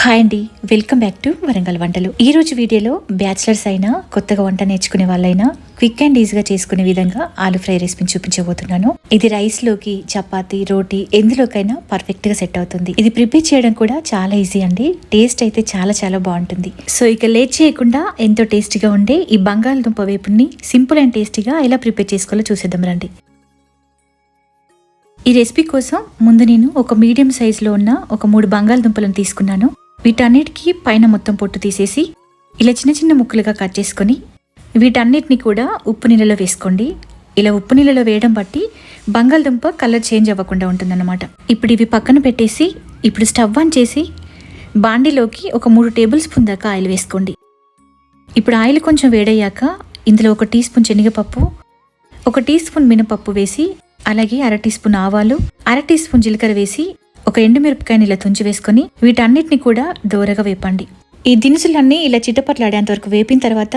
Hi అండి welcome back to Warangal వంటలు. ఈ రోజు వీడియోలో బ్యాచిలర్స్ అయినా కొత్తగా వంట నేర్చుకునే వాళ్ళైనా క్విక్ అండ్ ఈజీగా చేసుకునే విధంగా ఆలు ఫ్రై రెసిపీని చూపించబోతున్నాను. ఇది రైస్లోకి చపాతి రోటీ ఎందులోకైనా పర్ఫెక్ట్గా సెట్ అవుతుంది. ఇది ప్రిపేర్ చేయడం కూడా చాలా ఈజీ అండి. టేస్ట్ అయితే చాలా చాలా బాగుంటుంది. సో ఇక లేట్ చేయకుండా ఎంతో టేస్టీగా ఉండే ఈ బంగాళదుంప వేపుని సింపుల్ అండ్ టేస్టీగా ఎలా ప్రిపేర్ చేసుకోవాలో చూసేద్దాం రండి. ఈ రెసిపీ కోసం ముందు నేను ఒక మీడియం సైజులో ఉన్న ఒక మూడు బంగాళదుంపలను తీసుకున్నాను. వీటన్నిటికీ పైన మొత్తం పొట్టు తీసేసి ఇలా చిన్న చిన్న ముక్కలుగా కట్ చేసుకొని వీటన్నిటిని కూడా ఉప్పు నీళ్ళలో వేసుకోండి. ఇలా ఉప్పు నీళ్ళలో వేయడం బట్టి బంగాళదుంప కలర్ చేంజ్ అవ్వకుండా ఉంటుందన్నమాట. ఇప్పుడు ఇవి పక్కన పెట్టేసి ఇప్పుడు స్టవ్ ఆన్ చేసి బాండీలోకి ఒక మూడు టేబుల్ స్పూన్ దాకా ఆయిల్ వేసుకోండి. ఇప్పుడు ఆయిల్ కొంచెం వేడయ్యాక ఇందులో ఒక టీ స్పూన్ శనగపప్పు ఒక టీ స్పూన్ మినపప్పు వేసి అలాగే అర టీ స్పూన్ ఆవాలు అర టీ స్పూన్ జీలకర్ర వేసి ఒక ఎండుమిరపకాయని ఇలా తుంచి వేసుకొని వీటన్నిటిని కూడా దోరగా వేపండి. ఈ దినుసులన్నీ ఇలా చిట్టపట్లాడేంత వరకు వేపిన తర్వాత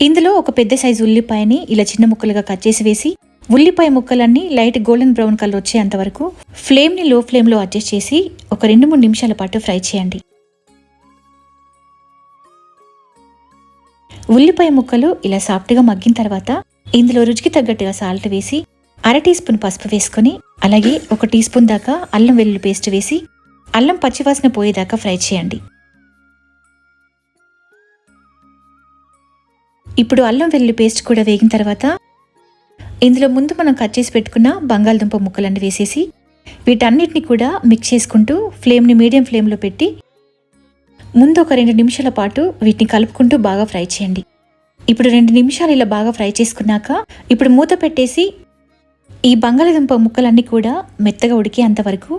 ఇందులో ఒక పెద్ద సైజు ఉల్లిపాయని ఇలా చిన్న ముక్కలుగా కట్ చేసి వేసి ఉల్లిపాయ ముక్కలన్నీ లైట్ గోల్డెన్ బ్రౌన్ కలర్ వచ్చేంత వరకు ఫ్లేమ్ని లో ఫ్లేమ్లో అడ్జస్ట్ చేసి ఒక రెండు మూడు నిమిషాల పాటు ఫ్రై చేయండి. ఉల్లిపాయ ముక్కలు ఇలా సాఫ్ట్గా మగ్గిన తర్వాత ఇందులో రుచికి తగ్గట్టుగా సాల్ట్ వేసి అర టీ స్పూన్ పసుపు వేసుకొని అలాగే ఒక టీ స్పూన్ దాకా అల్లం వెల్లుల్లి పేస్ట్ వేసి అల్లం పచ్చివాసన పోయేదాకా ఫ్రై చేయండి. ఇప్పుడు అల్లం వెల్లుల్లి పేస్ట్ కూడా వేగిన తర్వాత ఇందులో ముందు మనం కట్ చేసి పెట్టుకున్న బంగాళదుంప ముక్కలన్నీ వేసేసి వీటన్నిటిని కూడా మిక్స్ చేసుకుంటూ ఫ్లేమ్ని మీడియం ఫ్లేమ్లో పెట్టి ముందు ఒక రెండు నిమిషాల పాటు వీటిని కలుపుకుంటూ బాగా ఫ్రై చేయండి. ఇప్పుడు రెండు నిమిషాలు ఇలా బాగా ఫ్రై చేసుకున్నాక ఇప్పుడు మూత పెట్టేసి ఈ బంగాళదుంప ముక్కలన్నీ కూడా మెత్తగా ఉడికేంత వరకు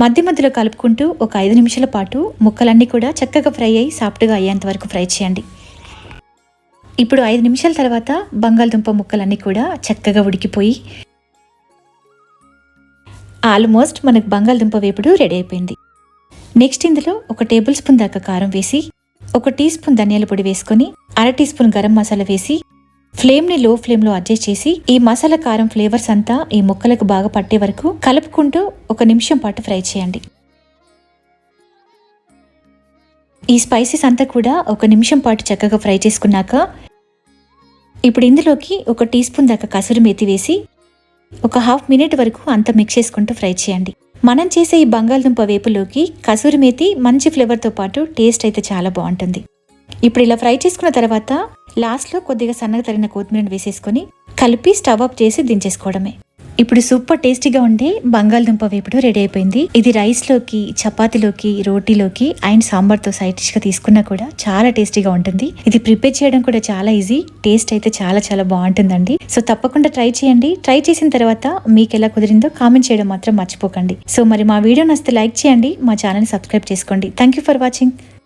మధ్య మధ్యలో కలుపుకుంటూ ఒక ఐదు నిమిషాల పాటు ముక్కలన్నీ కూడా చక్కగా ఫ్రై అయ్యి సాఫ్ట్గా అయ్యేంత వరకు ఫ్రై చేయండి. ఇప్పుడు ఐదు నిమిషాల తర్వాత బంగాళదుంప ముక్కలన్నీ కూడా చక్కగా ఉడికిపోయి ఆల్మోస్ట్ మనకు బంగాళదుంప వేపుడు రెడీ అయిపోయింది. నెక్స్ట్ ఇందులో ఒక టేబుల్ స్పూన్ దాకా కారం వేసి ఒక టీ స్పూన్ ధనియాల పొడి వేసుకొని అర టీ స్పూన్ గరం మసాలా వేసి ఫ్లేమ్ని లో ఫ్లేమ్లో అడ్జస్ట్ చేసి ఈ మసాలా కారం ఫ్లేవర్స్ అంతా ఈ ముక్కలకు బాగా పట్టే వరకు కలుపుకుంటూ ఒక నిమిషం పాటు ఫ్రై చేయండి. ఈ స్పైసెస్ అంతా కూడా ఒక నిమిషం పాటు చక్కగా ఫ్రై చేసుకున్నాక ఇప్పుడు ఇందులోకి ఒక టీ స్పూన్ దాకా కసూరి మేతి వేసి ఒక హాఫ్ మినిట్ వరకు అంతా మిక్స్ చేసుకుంటూ ఫ్రై చేయండి. మనం చేసే ఈ బంగాళదుంప వేపులోకి కసూరి మేతి మంచి ఫ్లేవర్తో పాటు టేస్ట్ అయితే చాలా బాగుంటుంది. ఇప్పుడు ఇలా ఫ్రై చేసుకున్న తర్వాత లాస్ట్లో కొద్దిగా సన్నగా తరిగిన కొత్తిమీరని వేసేసుకొని కలిపి స్టవ్ ఆఫ్ చేసి దించేసుకోవడమే. ఇప్పుడు సూపర్ టేస్టీగా ఉండే బంగాళదుంప వేపుడు రెడీ అయిపోయింది. ఇది రైస్లోకి చపాతీలోకి రోటీలోకి అండ్ సాంబార్తో సైడ్ డిష్గా తీసుకున్నా కూడా చాలా టేస్టీగా ఉంటుంది. ఇది ప్రిపేర్ చేయడం కూడా చాలా ఈజీ. టేస్ట్ అయితే చాలా చాలా బాగుంటుందండి. సో తప్పకుండా ట్రై చేయండి. ట్రై చేసిన తర్వాత మీకు ఎలా కుదిరిందో కామెంట్ చేయడం మాత్రం మర్చిపోకండి. సో మరి మా వీడియో నచ్చితే లైక్ చేయండి. మా ఛానల్ సబ్స్క్రైబ్ చేసుకోండి. Thank you for watching